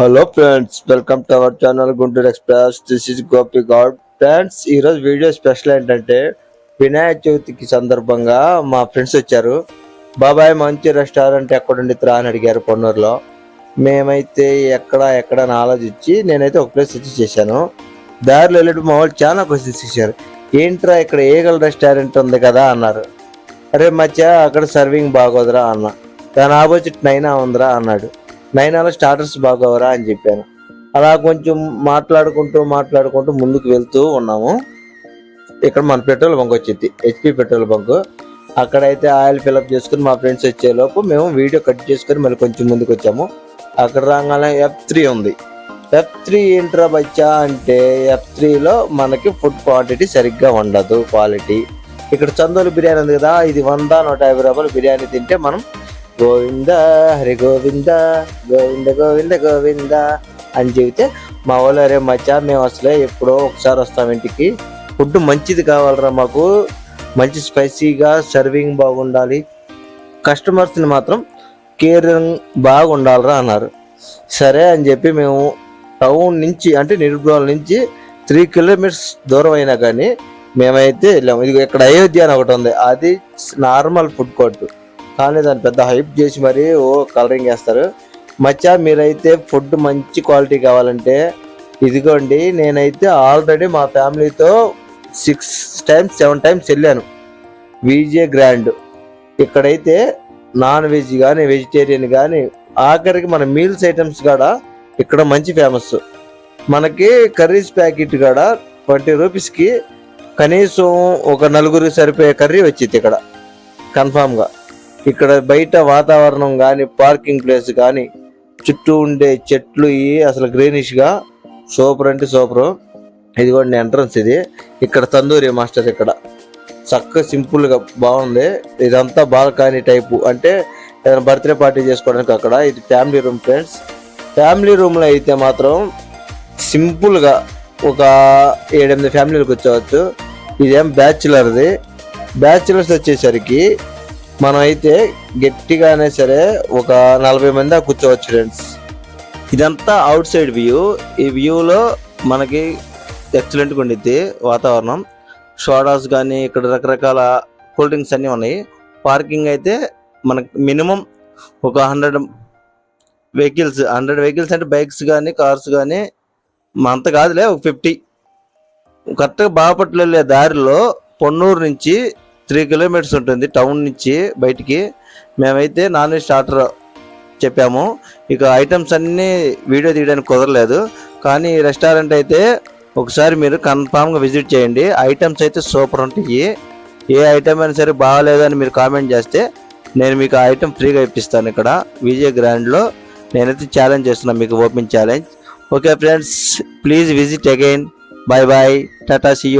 Hello friends welcome to our channel Guntur express this is Gopi Goud friends ఈరోజు video special ఏంటంటే వినాయక చవితికి సందర్భంగా మా ఫ్రెండ్స్ వచ్చారు. బాబాయ్ మంచి రెస్టారెంట్ ఎక్కడుండి త్రా అని అడిగారు పొన్నూరులో. మేమైతే ఎక్కడ ఎక్కడ అని ఆలోచించి నేనైతే ఒక ప్లేస్ సజెస్ట్ చేశాను. దారిలో వెళ్ళి మా వాళ్ళు చాలా క్వశ్చన్స్ ఇచ్చారు ఏంట్రా ఇక్కడ ఏగల్ రెస్టారెంట్ ఉంది కదా అన్నారు. అరే మధ్య అక్కడ సర్వింగ్ బాగోదురా అన్న. దాని ఆపోజిట్ నైనా ఉందిరా అన్నాడు. నైనాలో స్టార్టర్స్ బాగోవరా అని చెప్పాను. అలా కొంచెం మాట్లాడుకుంటూ మాట్లాడుకుంటూ ముందుకు వెళ్తూ ఉన్నాము. ఇక్కడ మన పెట్రోల్ బంక్ వచ్చింది హెచ్పి పెట్రోల్ బంక్. అక్కడైతే ఆయిల్ ఫిల్అప్ చేసుకుని మా ఫ్రెండ్స్ వచ్చేలోపు మేము వీడియో కట్ చేసుకుని మళ్ళీ కొంచెం ముందుకు వచ్చాము. అక్కడ రాగానే ఎఫ్ త్రీ ఉంది. ఎఫ్ త్రీ ఏంట్రా బచ్చా అంటే ఎఫ్ త్రీలో మనకి ఫుడ్ క్వాంటిటీ సరిగ్గా ఉండదు క్వాలిటీ ఇక్కడ చందోలు బిర్యానీ ఉంది కదా ఇది వంద నూట యాభై రూపాయలు బిర్యానీ తింటే మనం గోవింద హరి గోవింద గోవింద గోవింద గోవింద అని చెబితే మా వాళ్ళు అరే మచ్చా మేము అసలే ఎప్పుడో ఒకసారి వస్తాం ఇంటికి. ఫుడ్ మంచిది కావాలరా మాకు. మంచి స్పైసీగా సర్వింగ్ బాగుండాలి. కస్టమర్స్ని మాత్రం కేర్ బాగుండాలిరా అన్నారు. సరే అని చెప్పి మేము టౌన్ నుంచి అంటే నిరుపేద నుంచి త్రీ కిలోమీటర్స్ దూరం అయినా కానీ మేమైతే వెళ్ళాము. ఇది ఇక్కడ అయోధ్య అని ఒకటి ఉంది. అది నార్మల్ ఫుడ్ కోర్ట్. కానీ దాన్ని పెద్ద హైప్ చేసి మరీ ఓ కలరింగ్ వేస్తారు. మచ్చా మీరైతే ఫుడ్ మంచి క్వాలిటీ కావాలంటే ఇదిగోండి నేనైతే ఆల్రెడీ మా ఫ్యామిలీతో సిక్స్ టైమ్స్ సెవెన్ టైమ్స్ వెళ్ళాను. విజే గ్రాండ్ ఇక్కడైతే నాన్ వెజ్ కానీ వెజిటేరియన్ కానీ ఆఖరికి మన మీల్స్ ఐటమ్స్ కూడా ఇక్కడ మంచి ఫేమస్ మనకి కర్రీస్ ప్యాకెట్ కూడా ట్వంటీ రూపీస్కి కనీసం ఒక నలుగురికి సరిపోయే కర్రీ వచ్చింది ఇక్కడ. కన్ఫామ్గా ఇక్కడ బయట వాతావరణం కానీ పార్కింగ్ ప్లేస్ కానీ చుట్టూ ఉండే చెట్లు ఇవి అసలు గ్రీనిష్గా సూపర్ అంటే సూపర్ ఇది కూడా ఎంట్రన్స్ ఇది. ఇక్కడ తందూరి మాస్టర్ ఇక్కడ. చక్కగా సింపుల్గా బాగుంది. ఇదంతా బాల్కనీ టైపు అంటే ఏదైనా బర్త్డే పార్టీ చేసుకోవడానికి అక్కడ. ఇది ఫ్యామిలీ రూమ్ ఫ్రెండ్స్ ఫ్యామిలీ రూమ్లో అయితే మాత్రం సింపుల్గా ఒక ఏడెనిమిది ఫ్యామిలీలకు కూర్చోవచ్చు ఇదేం బ్యాచులర్ది బ్యాచులర్స్ వచ్చేసరికి మనం అయితే గట్టిగానే సరే ఒక నలభై మంది కూర్చోవచ్చు ఫ్రెండ్స్ ఇదంతా అవుట్ సైడ్ వ్యూ ఈ వ్యూలో మనకి ఎక్సలెంట్గా ఉండిద్ది వాతావరణం. సోడాస్ కానీ ఇక్కడ రకరకాల కూల్ డ్రింక్స్ అన్నీ ఉన్నాయి. పార్కింగ్ అయితే మనకు మినిమం ఒక హండ్రెడ్ వెహికల్స్ హండ్రెడ్ వెహికల్స్ అంటే బైక్స్ కానీ కార్స్ కానీ అంత కాదులే ఒక ఫిఫ్టీ కరెక్ట్గా బాపట్ల వెళ్ళే దారిలో పొన్నూరు నుంచి త్రీ కిలోమీటర్స్ ఉంటుంది టౌన్ నుంచి బయటికి. మేమైతే నాన్ వెజ్ స్టార్టర్ చెప్పాము. ఇక ఐటమ్స్ అన్నీ వీడియో తీయడానికి కుదరలేదు. కానీ రెస్టారెంట్ అయితే ఒకసారి మీరు కన్ఫామ్గా విజిట్ చేయండి. ఐటమ్స్ అయితే సూపర్ ఉంటాయి. ఏ ఐటమ్ అయినా సరే బాగాలేదని మీరు కామెంట్ చేస్తే నేను మీకు ఆ ఐటమ్ ఫ్రీగా ఇప్పిస్తాను ఇక్కడ. విజయ్ గ్రాండ్లో నేనైతే ఛాలెంజ్ చేస్తున్నాను మీకు open challenge. Okay friends please visit again. Bye bye tata see